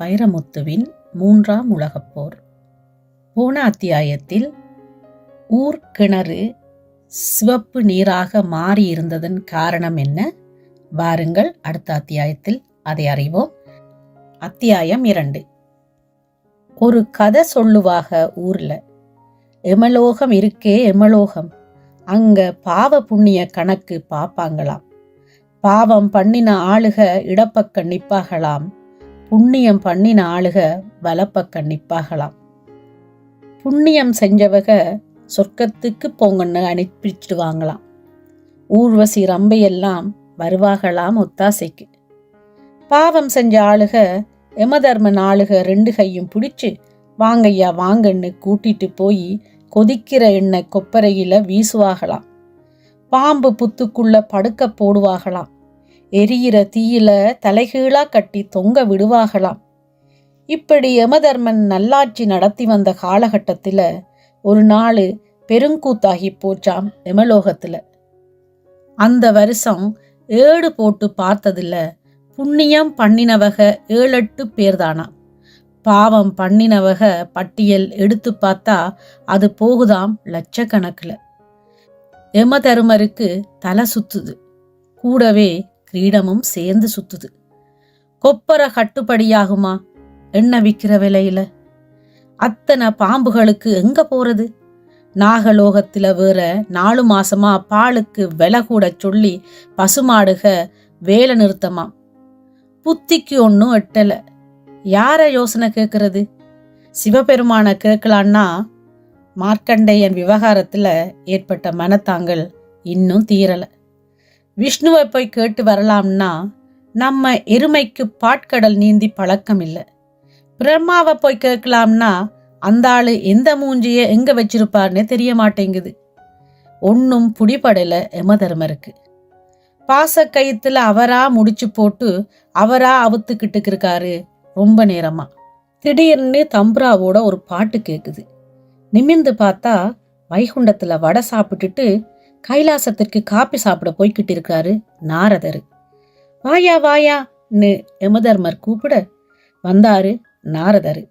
வைரமுத்துவின் மூன்றாம் உலகப் போர். போன அத்தியாயத்தில் ஊர் கிணறு சிவப்பு நீராக மாறியிருந்ததன் காரணம் என்ன? வாருங்கள் அடுத்த அத்தியாயத்தில் அதை அறிவோம். அத்தியாயம் இரண்டு. ஒரு கதை சொல்லுவாக ஊர்ல எமலோகம் இருக்கே எமலோகம் அங்க பாவ புண்ணிய கணக்கு பாப்பாங்களாம். பாவம் பண்ணின ஆளுக இடப்பக்க நிப்பாகலாம் புண்ணியம் பண்ணின ஆளுக வலப்பக்க நிப்பாகலாம் புண்ணியம் செஞ்சவக சொர்க்கத்துக்கு போங்கன்னு அனுப்பிச்சிடுவாங்களாம். ஊர்வசி ரம்பையெல்லாம் வருவாகலாம் ஒத்தாசைக்கு. பாவம் செஞ்ச ஆளுக யமதர்மன் ஆளுக ரெண்டு கையும் பிடிச்சு வாங்கய்யா வாங்கன்னு கூட்டிட்டு போய் கொதிக்கிற எண்ணெய் கொப்பரையில வீசுவாகலாம். பாம்பு புத்துக்குள்ள படுக்க போடுவாகலாம். எரியிற தீயில தலைகீழா கட்டி தொங்க விடுவாகலாம் இப்படி யமதர்மன் நல்லாட்சி நடத்தி வந்த காலகட்டத்தில் ஒரு நாள் பெருங்கூத்தாகி போச்சாம் எமலோகத்தில் அந்த வருஷம் ஏடு போட்டு பார்த்ததில்ல புண்ணியம் பண்ணினவக ஏழெட்டு பேர்தானா. பாவம் பண்ணினவக பட்டியல் எடுத்து பார்த்தா அது போகுதாம் லட்சக்கணக்கில். எமதருமருக்கு தலை சுத்துது. கூடவே கிரீடமும் சேர்ந்து சுத்துது. கொப்பரை கட்டுப்படியாகுமா? எண்ணெய் விற்கிற விலையில. அத்தனை பாம்புகளுக்கு எங்க போறது? நாகலோகத்துல வேற நாலு மாசமா பாலுக்கு விலை கூட சொல்லி பசுமாடுக வேலை நிறுத்தமா? புத்திக்கு ஒன்றும் எட்டல. யார யோசனை கேட்கறது சிவபெருமான கேட்கலான்னா மார்க்கண்டேயன் விவகாரத்துல ஏற்பட்ட மனத்தாங்கள் இன்னும் தீரலை. விஷ்ணுவை போய் கேட்டு வரலாம்னா நம்ம எருமைக்கு பாட்கடல் நீந்தி பழக்கம் இல்லை பிரம்மாவை போய் கேட்கலாம்னா அந்த ஆள் எந்த மூஞ்சியை எங்கே வச்சிருப்பார்னே தெரிய மாட்டேங்குது. ஒன்றும் புடிபடல எமதர்மருக்கு பாச கயிற்றுல அவரா முடிச்சு போட்டு அவரா அவுத்துக்கிட்டு இருக்காரு ரொம்ப நேரமா. திடீர்னு தம்புராவோட ஒரு பாட்டு கேட்குது நிமிர்ந்து பார்த்தா வைகுண்டத்தில் வடை சாப்பிட்டுட்டு கைலாசத்திற்கு காப்பி சாப்பிட போய்கிட்டு இருக்காரு நாரதர். வாயா வாயான்னு யமதர்மர் கூப்பிட வந்தாரு நாரதர்.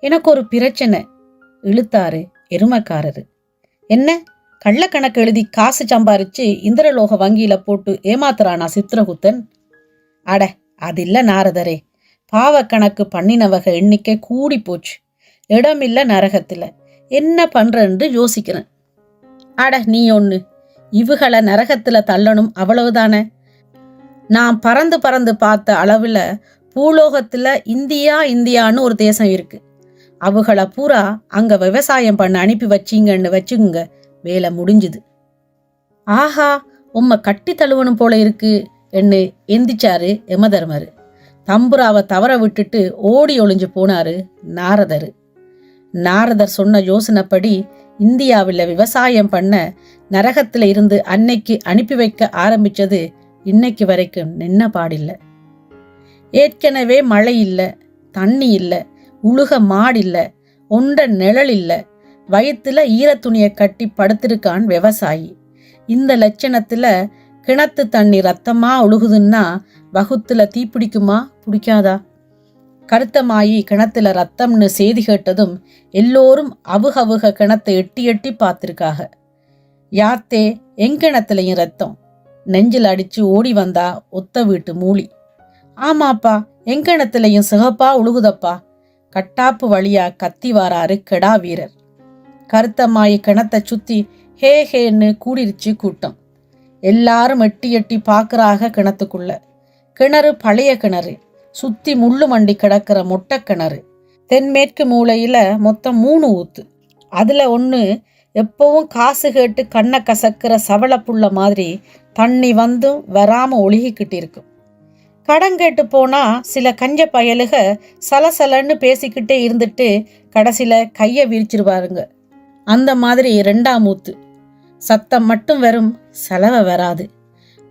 எனக்கு ஒரு பிரச்சனை இழுத்தாரு எருமக்காரரு. என்ன? கள்ளக்கணக்கு எழுதி காசு சம்பாரிச்சு இந்திரலோக வங்கியில போட்டு ஏமாத்துறானா சித்திரகுத்தன் அட அது இல்ல நாரதரே பாவக்கணக்கு பண்ணினவக எண்ணிக்கை கூடி போச்சு இடமில்ல நரகத்துல. என்ன பண்றேன்னு யோசிக்கிறேன். அட நீ ஒன்று இவுகளை நரகத்துல தள்ளணும் அவ்வளவுதானே? நான் பறந்து பறந்து பார்த்த அளவுல பூலோகத்துல இந்தியா இந்தியான்னு ஒரு தேசம் இருக்கு. அவுகளை பூரா அங்க விவசாயம் பண்ண அனுப்பி வச்சீங்கன்னு வச்சுக்குங்க வேலை முடிஞ்சுது. ஆஹா உம்மை கட்டி தழுவணும் போல இருக்கு என்று எந்திச்சாரு யமதர்மரு. தம்புராவை தவற விட்டுட்டு ஓடி ஒளிஞ்சு போனாரு நாரதர். நாரதர் சொன்ன யோசனைப்படி இந்தியாவில் விவசாயம் பண்ண நரகத்தில் இருந்து அன்னைக்கு அனுப்பி வைக்க ஆரம்பித்தது இன்னைக்கு வரைக்கும் நின்ன பாடில்லை. ஏற்கனவே மழை இல்லை தண்ணி இல்லை உழுக மாடில்லை ஒன்ற நிழல் இல்லை. வயிற்றுல ஈரத்துணியை கட்டி படுத்திருக்கான் விவசாயி. இந்த லட்சணத்தில் கிணத்து தண்ணி ரத்தமாக ஒழுகுதுன்னா வகுத்துல தீ பிடிக்குமா பிடிக்காதா? கருத்தமாயி கிணத்துல ரத்தம்னு செய்தி கேட்டதும் எல்லோரும் அவுகவுக கிணத்தை எட்டி எட்டி பார்த்துருக்காக. யாத்தே எங்கிணத்துலையும் ரத்தம்? நெஞ்சில் அடிச்சு ஓடி வந்தா ஒத்த வீட்டு மூலி ஆமாப்பா எங்கிணத்துலையும் சிகப்பா உழுகுதப்பா. கட்டாப்பு வழியா கத்தி வாராரு கெடா வீரர். கருத்தம்மாயி கிணத்தை சுத்தி ஹே ஹேன்னு கூடிருச்சு கூட்டம். எல்லாரும் எட்டி எட்டி பார்க்குறாக கிணத்துக்குள்ள. கிணறு பழைய கிணறு. சுத்தி முள்ளு மண்டி கிடக்கிற மொட்டை கிணறு தென்மேற்கு மூலையில மொத்தம் மூணு ஊத்து. அதுல ஒன்று எப்பவும் காசு கேட்டு கண்ணை கசக்கிற சவளப்புள்ள மாதிரி தண்ணி வந்தும் வராம ஒழுகிக்கிட்டு இருக்கும். கடன் கேட்டு போனா சில கஞ்ச பயலுக சலசலன்னு பேசிக்கிட்டே இருந்துட்டு கடைசியில கையை விரிச்சிருவாருங்க. அந்த மாதிரி ரெண்டாம் ஊத்து. சத்தம் மட்டும் வரும் செலவை வராது.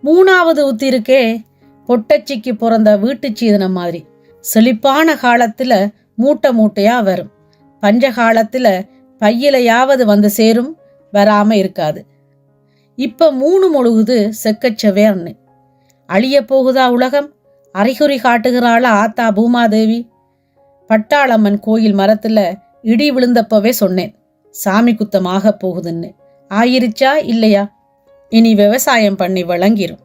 மூணாவது ஊத்து இருக்கே பொட்டச்சிக்கு பிறந்த வீட்டு சீதனம் மாதிரி. செழிப்பான காலத்துல மூட்டை மூட்டையா வரும். பஞ்ச காலத்துல பையிலையாவது வந்து சேரும் வராம இருக்காது. இப்ப மூணு முழுகுது செக்கச்சவேர்னு. அழிய போகுதா உலகம்? அறிகுறி காட்டுகிறாளா ஆத்தா பூமாதேவி? பட்டாளம்மன் கோயில் மரத்துல இடி விழுந்தப்பவே சொன்னேன் சாமி குத்தமாக போகுதுன்னு. ஆயிருச்சா இல்லையா? இனி விவசாயம் பண்ணி வழங்கிரும்.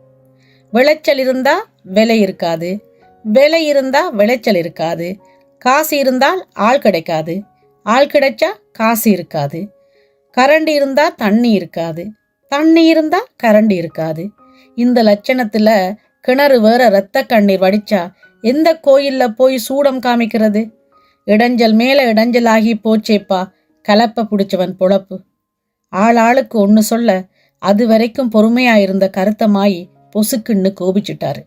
விளைச்சல் இருந்தா விலை இருக்காது. விலை இருந்தா விளைச்சல் இருக்காது. காசு இருந்தால் ஆள் கிடைக்காது. ஆள் கிடைச்சா காசு இருக்காது. கரண்டி இருந்தா தண்ணி இருக்காது. தண்ணி இருந்தா கரண்டி இருக்காது. இந்த லட்சணத்துல கிணறு வேற இரத்த கண்ணீர் வடிச்சா எந்த கோயில்ல போய் சூடம் காமிக்கிறது? இடைஞ்சல் மேல இடைஞ்சல் ஆகி போச்சேப்பா. கலப்ப பிடிச்சவன் பொழப்பு. ஆள் ஆளுக்கு ஒன்று சொல்ல அது வரைக்கும் பொறுமையாயிருந்த கருத்தமாயி பொசுக்குன்னு கோபிச்சுட்டாரு.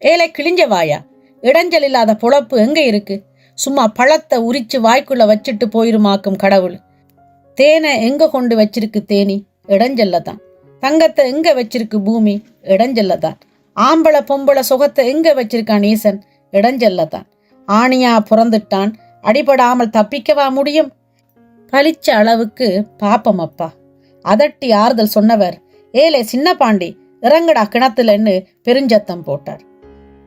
ஏலே கிழிஞ்ச வாயா? இடைஞ்சல் இல்லாத பொழப்பு எங்க இருக்கு? சும்மா பழத்தை உரிச்சு வாய்க்குள்ள வச்சுட்டு போயிருமாக்கும் கடவுள். தேனை எங்க கொண்டு வச்சிருக்கு தேனி? இடைஞ்சல்ல தான். தங்கத்தை எங்க வச்சிருக்கு பூமி? இடைஞ்சல்ல தான். ஆம்பளை பொம்பளை சுகத்தை எங்க வச்சிருக்கான் ஈசன் இடைஞ்சல்ல தான். ஆணியா பிறந்துட்டான். அடிபடாமல் தப்பிக்கவா முடியும்? பளிச்ச அளவுக்கு பாப்பம் அப்பா. அதட்டி ஆறுதல் சொன்னவர். ஏலே சின்ன பாண்டி இறங்குடா கிணத்துலன்னு பெருஞ்சத்தம் போட்டார்.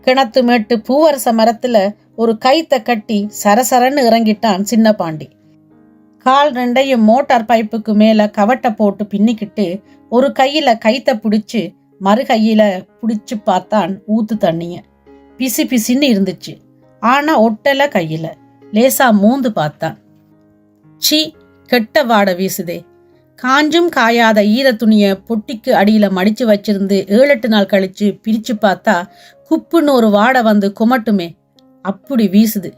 கிணத்து மேட்டு பூவரச மரத்துல ஒரு கைத்த கட்டி சரசரன்னு இறங்கிட்டான் சின்ன பாண்டி. கால் ரெண்டையும் மோட்டார் பைப்புக்கு மேல கவட்டை போட்டு பின்னிக்கிட்டு ஒரு கையில கைத்த பிடிச்சு மறு கையில பிடிச்சு பார்த்தான் ஊத்து தண்ணிய. பிசி பிசின்னு இருந்துச்சு. ஆனா ஒட்டல கையில. லேசா மூந்து பார்த்தான். சி கெட்ட வாட வீசுதே. காஞ்சும் காயாத ஈர துணிய பொட்டிக்கு அடியில மடிச்சு வச்சிருந்து ஏழெட்டு நாள் கழிச்சு பிரிச்சு பார்த்தா குப்புன்னு ஒரு வாடை வந்து குமட்டுமே. அப்படி வீசுது.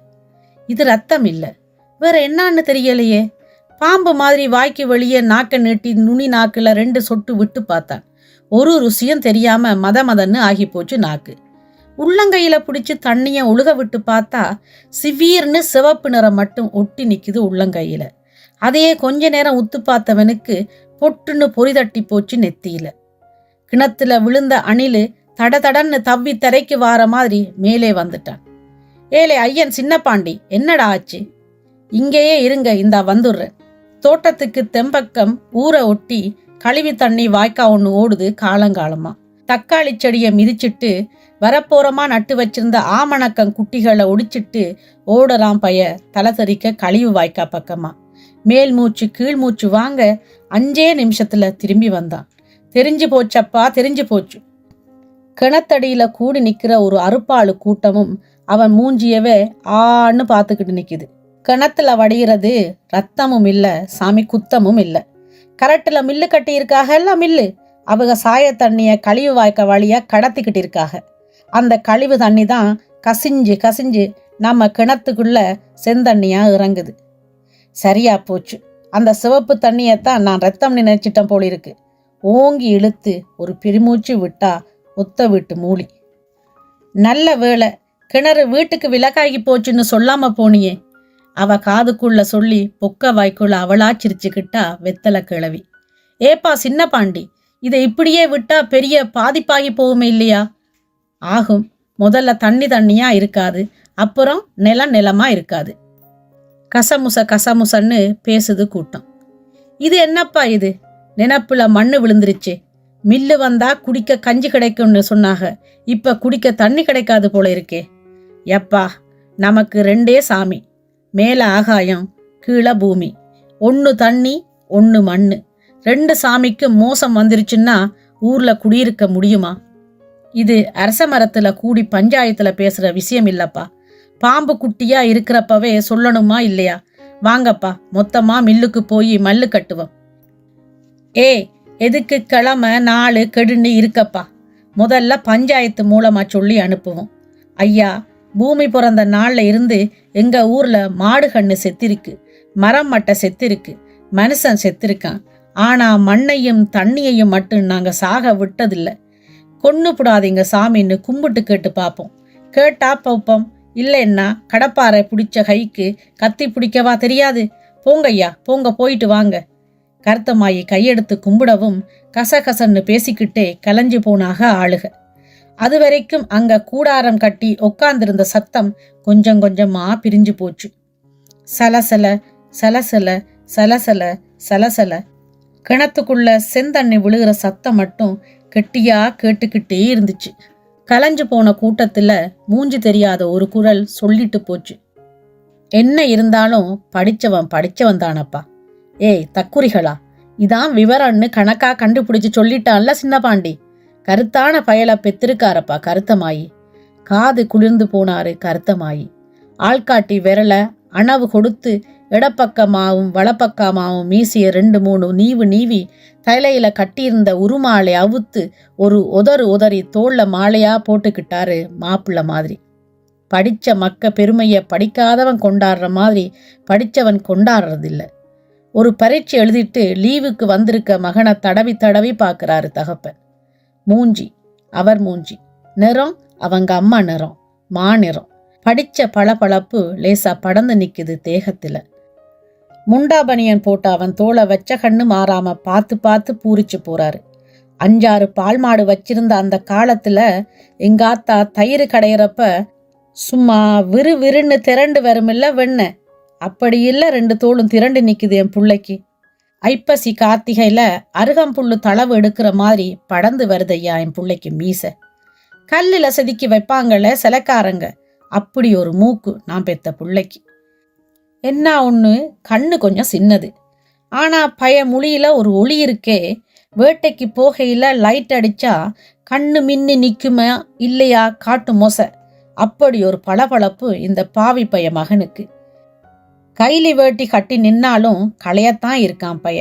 இது ரத்தம் இல்ல. வேற என்னான்னு தெரியலையே. பாம்பு மாதிரி வாய்க்கு வெளியே நாக்க நீட்டி நுனி நாக்குல ரெண்டு சொட்டு விட்டு பார்த்தான். ஒரு ருசியும் தெரியாம மத மதன்னு ஆகி போச்சு நாக்கு. உள்ளங்கையில பிடிச்சு தண்ணிய ஒழுக விட்டு பார்த்தா சிவீர்னு சிவப்பு நிறம் மட்டும் ஒட்டி நிக்குது உள்ளங்கையில. அதையே கொஞ்ச நேரம் உத்து பார்த்தவனுக்கு பொட்டுன்னு பொறி தட்டி போச்சு நெத்தியில. கிணத்துல விழுந்த அணிலு தடதடன்னு தவ்வி தரைக்கு வார மாதிரி மேலே வந்துட்டான். ஏலே ஐயன் சின்னப்பாண்டி என்னடா ஆச்சு? இங்கேயே இருங்க இந்தா வந்துடுறேன். தோட்டத்துக்கு தெம்பக்கம் ஊரை ஒட்டி கழிவு தண்ணி வாய்க்கா ஒன்று ஓடுது காலங்காலமா. தக்காளி செடியை மிதிச்சிட்டு வரப்போறமா நட்டு வச்சிருந்த ஆமணக்கம் குட்டிகளை ஒடிச்சிட்டு ஓடலாம் பைய தலை தெறிக்க கழிவு வாய்க்கா பக்கமா. மேல் மூச்சு கீழ் மூச்சு வாங்க அஞ்சே நிமிஷத்துல திரும்பி வந்தான். தெரிஞ்சு போச்சப்பா தெரிஞ்சு போச்சு. கிணத்தடியில கூடி நிக்கிற ஒரு அறுப்பாளு கூட்டமும் அவன் மூஞ்சியவே ஆன்னு பார்த்துக்கிட்டு நிக்குது. கிணத்துல வடிகிறது ரத்தமும் இல்ல சாமி குத்தமும் இல்ல. கரட்டுல மில்லு கட்டி எல்லாம் மில்லு. அவங்க சாய தண்ணிய கழிவு வாய்க்க வழியா கடத்திக்கிட்டு இருக்காக. அந்த கழிவு தண்ணி தான் கசிஞ்சு கசிஞ்சு நம்ம கிணத்துக்குள்ள செந்தண்ணியா இறங்குது. சரியா போச்சு. அந்த சிவப்பு தண்ணியைத்தான் நான் ரத்தம் நினைச்சிட்டேன் போல இருக்கு ஓங்கி இழுத்து ஒரு பெருமூச்சு விட்டா ஒத்த வீட்டு மூலி. நல்ல வேலை கிணறு வீட்டுக்கு விலகாகி போச்சுன்னு சொல்லாம போனியே. அவ காதுக்குள்ள சொல்லி பொக்க வாய்க்குள்ள அவளா சிரிச்சுக்கிட்டா வெத்தலை கிழவி. ஏப்பா சின்ன பாண்டி இதை இப்படியே விட்டா பெரிய பாதிப்பாகி போகுமே இல்லையா? ஆகும் முதல்ல தண்ணி தண்ணியா இருக்காது அப்புறம் நிலம் நிலமா இருக்காது. கசமுச கசமுசன்னு பேசுது கூட்டம். இது என்னப்பா இது? நினப்புல மண்ணு விழுந்துருச்சு. மில்லு வந்தா குடிக்க கஞ்சி கிடைக்கும்னு சொன்னாங்க இப்ப குடிக்க தண்ணி கிடைக்காது போல இருக்கே. எப்பா நமக்கு ரெண்டே சாமி. மேல ஆகாயம் கீழே பூமி. ஒன்று தண்ணி ஒன்று மண்ணு. ரெண்டு சாமிக்கு மோசம் வந்துருச்சுன்னா ஊர்ல குடியிருக்க முடியுமா? இது அரச மரத்துல கூடி பஞ்சாயத்துல பேசுற விஷயம் இல்லப்பா. பாம்பு குட்டியா இருக்கிறப்பவே சொல்லணுமா இல்லையா? வாங்கப்பா மொத்தமா மில்லுக்கு போய் மல்லு கட்டுவோம். ஏ எதுக்கு கிழமை நாலு கெடுன்னு இருக்கப்பா? முதல்ல பஞ்சாயத்து மூலமா சொல்லி அனுப்புவோம். ஐயா பூமி பிறந்த நாள்ல இருந்து எங்க ஊர்ல மாடு கண்ணு செத்திருக்கு மரம் மட்டை செத்திருக்கு மனுஷன் செத்திருக்கான். ஆனா மண்ணையும் தண்ணியையும் மட்டும் நாங்க சாக விட்டதில்ல. கொன்னு புடாதீங்க சாமின்னு கும்பிட்டு கேட்டு பார்ப்போம். கேட்டா பார்ப்போம் இல்லைன்னா கடப்பாறை பிடிச்ச கைக்கு கத்தி பிடிக்கவா தெரியாது? போங்கய்யா போங்க போயிட்டு வாங்க. கருத்தமாயி கையெடுத்து கும்பிடவும் கசகசன்னு பேசிக்கிட்டே கலைஞ்சு போனாக ஆளுக. அது வரைக்கும் அங்க கூடாரம் கட்டி உட்கார்ந்திருந்த சத்தம் கொஞ்சம் கொஞ்சமா பிரிஞ்சு போச்சு. சலசல சலசல சலசல சலசல. கிணத்துக்குள்ள செந்தண்ணி விழுகிற சத்தம் மட்டும் கெட்டியா கேட்டுக்கிட்டே இருந்துச்சு. கலைஞ்சு போன கூட்டத்துல மூஞ்சி தெரியாத ஒரு குரல் சொல்லிட்டு போச்சு. என்ன இருந்தாலும் படிச்சவன் படிச்சவன் தானப்பா. ஏய் தக்குரிகளா இதான் விவரம்னு கணக்கா கண்டுபிடிச்சு சொல்லிட்டான்ல சின்ன பாண்டி கருத்தான பயலை பெத்திருக்காரப்பா கருத்தமாயி. காது குளிர்ந்து போனாரு கருத்தமாயி. ஆள்காட்டி விரல அணவு கொடுத்து இடப்பக்கமாகவும் வளப்பக்கமாகவும் மீசிய ரெண்டு மூணு நீவு நீவி தலையில கட்டியிருந்த உருமாலை அவுத்து ஒரு உதறு உதறி தோல்ல மாலையா போட்டுக்கிட்டாரு மாப்பிள்ள மாதிரி. படித்த மக்க பெருமையை படிக்காதவன் கொண்டாடுற மாதிரி படித்தவன் கொண்டாடுறதில்ல. ஒரு பரீட்சை எழுதிட்டு லீவுக்கு வந்திருக்க மகனை தடவி தடவி பார்க்குறாரு தகப்பன் மூஞ்சி அவர் மூஞ்சி. நிறம் அவங்க அம்மா நிறம். மா நிறம். பளபளப்பு லேசா படந்து நிற்குது தேகத்தில். முண்டாபனியன் போட்ட அவன் தோலை வச்ச கண்ணு மாறாம பார்த்து பார்த்து பூரிச்சு போறாரு. அஞ்சாறு பால் மாடு வச்சிருந்த அந்த காலத்துல எங்காத்தா தயிர் கடையிறப்ப சும்மா விறு விறுன்னு திரண்டு வருமில்ல வெண்ண. அப்படி இல்லை ரெண்டு தோளும் திரண்டு நிக்குது என் பிள்ளைக்கு. ஐப்பசி கார்த்திகையில அருகம்புல்லு தளவு எடுக்கிற மாதிரி படந்து வருதையா என் பிள்ளைக்கு மீசை. கல்லில் செதுக்கி வைப்பாங்களே சிலக்காரங்க. அப்படி ஒரு மூக்கு நான் பெத்த பிள்ளைக்கு. என்ன ஒன்று கண்ணு கொஞ்சம் சின்னது. ஆனால் பய மொழியில் ஒரு ஒளி இருக்கே. வேட்டைக்கு போகையில் லைட் அடித்தா கண்ணு மின்னு நிற்குமா இல்லையா? காட்டு மோசை. அப்படி ஒரு பளபளப்பு இந்த பாவி பைய மகனுக்கு. கைலி வேட்டி கட்டி நின்னாலும் களையத்தான் இருக்கான் பைய.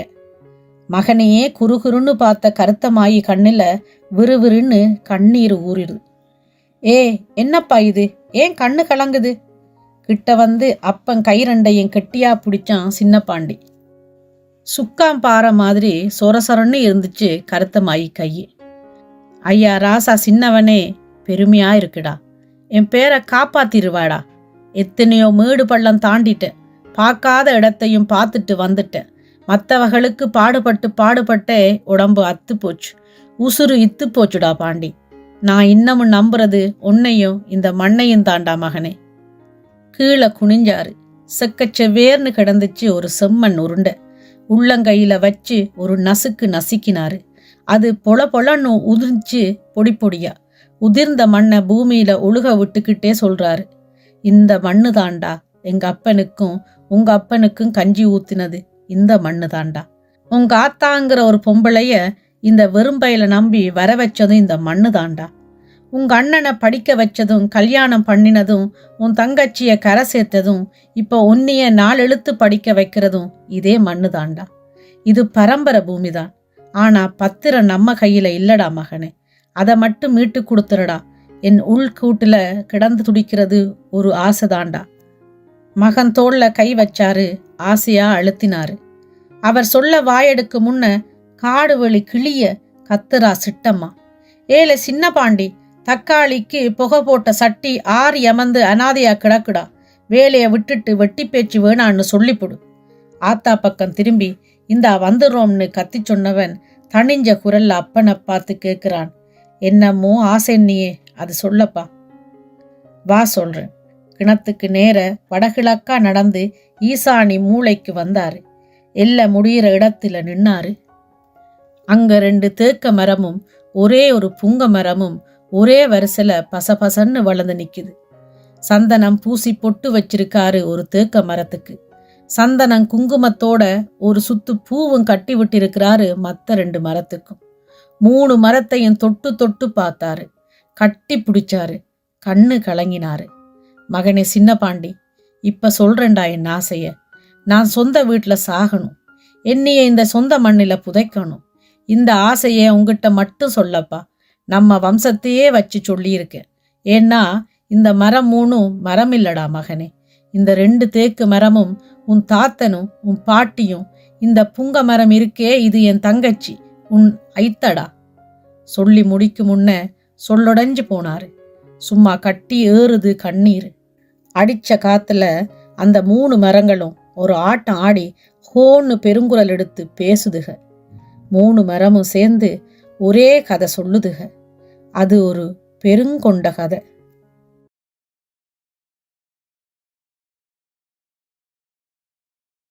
மகனையே குறுகுறுன்னு பார்த்த கருத்தமாயி கண்ணில் விறுவிறுன்னு கண்ணீர் ஊறிடு ஏ என்னப்பா இது? ஏன் கண்ணு கலங்குது? கிட்ட வந்து அப்பன் கை ரெண்டையும் கெட்டியா பிடிச்சான் சின்ன பாண்டி சுக்காம் பாறை மாதிரி சொரசொரன்னு இருந்துச்சு கருத்தமாயி கை ஐயா ராசா சின்னவனே பெருமையா இருக்குடா. என் பேரை காப்பாத்திருவாடா. எத்தனையோ மேடு பள்ளம் தாண்டிட்டேன் பார்க்காத இடத்தையும் பார்த்துட்டு வந்துட்டேன் மற்றவர்களுக்கு பாடுபட்டு பாடுபட்டே உடம்பு அத்து போச்சு. உசுறு இத்து போச்சுடா பாண்டி. நான் இன்னமும் நம்புறது உன்னையும் இந்த மண்ணையும் தாண்டா மகனே. கீழே குனிஞ்சாரு. செக்கச்செவ்வேர்னு கிடந்துச்சு ஒரு செம்மண் உருண்டை. உள்ளங்கையில வச்சு ஒரு நசுக்கு நசுக்கினாரு. அது பொல பொலன்னு உதிர்ந்துச்சு பொடி பொடியா. உதிர்ந்த மண்ணை பூமியில ஒழுக விட்டுக்கிட்டே சொல்றாரு. இந்த மண்ணு தாண்டா எங்க அப்பனுக்கும் உங்க அப்பனுக்கும் கஞ்சி ஊத்தினது இந்த மண்ணு தாண்டா. உங்க ஆத்தாங்கிற ஒரு பொம்பளைய இந்த வெறும்பையில நம்பி வர வச்சதும் இந்த மண்ணு தாண்டா. உங்க அண்ணனை படிக்க வச்சதும் கல்யாணம் பண்ணினதும் உன் தங்கச்சியை கரை சேர்த்ததும் இப்போ உன்னைய நாலெழுத்து படிக்க வைக்கிறதும் இதே மண்ணு தாண்டா இது பரம்பரை பூமிதான். ஆனா பத்திரம் நம்ம கையில இல்லடா மகனே. அதை மட்டும் மீட்டு கொடுத்துருடா. என் உள்கூட்டுல கிடந்து துடிக்கிறது ஒரு ஆசைதாண்டா மகன் தோல்ல கை வச்சாரு ஆசையா அழுத்தினாரு. அவர் சொல்ல வாயெடுக்கு முன்ன காடு வழி கிளிய கத்துரா சிட்டம்மா. ஏலே சின்ன பாண்டி தக்காளிக்கு புகை போட்ட சட்டி ஆறு எமந்து அனாதையா கிடக்குடா. வேலையை விட்டுட்டு வெட்டி பேச்சு வேணான்னு சொல்லிப்புடு. ஆத்தா பக்கம் திரும்பி இந்தா வந்துடுறோம்னு கத்தி சொன்னவன் தனிஞ்ச குரல்ல அப்பனை பார்த்து கேட்கிறான் என்னமோ ஆசைன்னியே அது சொல்லப்பா. வா சொல்றேன். கிணத்துக்கு நேர வடகிழக்கா நடந்து ஈசானி மூளைக்கு வந்தாரு. எல்ல முடியிற இடத்துல நின்னாரு. அங்க ரெண்டு தேக்க மரமும் ஒரே ஒரு புங்க மரமும் ஒரே வரிசையில் பசபசன்னு வளர்ந்து நிற்குது சந்தனம் பூசி பொட்டு வச்சிருக்காரு ஒரு தேக்க மரத்துக்கு. சந்தனம் குங்குமத்தோட ஒரு சுத்து பூவும் கட்டி விட்டிருக்கிறாரு மற்ற ரெண்டு மரத்துக்கும். மூணு மரத்தையும் தொட்டு தொட்டு பார்த்தாரு. கட்டி பிடிச்சாரு. கண்ணு கலங்கினாரு. மகனே சின்ன பாண்டி இப்ப சொல்றேன்டா என் ஆசைய. நான் சொந்த வீட்டில் சாகணும். என்னைய இந்த சொந்த மண்ணில் புதைக்கணும். இந்த ஆசையை உங்ககிட்ட மட்டும் சொல்லப்பா. நம்ம வம்சத்தையே வச்சு சொல்லியிருக்கேன் ஏன்னா இந்த மரம் மூணும் மரம் இல்லடா மகனே. இந்த ரெண்டு தேக்கு மரமும் உன் தாத்தனும் உன் பாட்டியும் இந்த புங்க மரம் இருக்கே இது என் தங்கச்சி உன் ஐத்தடா. சொல்லி முடிக்கும் முன்ன சொல்லொடைஞ்சு போனாரு. சும்மா கட்டி ஏறுது கண்ணீர். அடிச்ச காத்துல அந்த மூணு மரங்களும் ஒரு ஆட்டம் ஆடி ஹோன்னு பெருங்குரல் எடுத்து பேசுதுக. மூணு மரமும் சேர்ந்து ஒரே கதை சொல்லுதுக. அது ஒரு பெருங்கொண்ட கதை.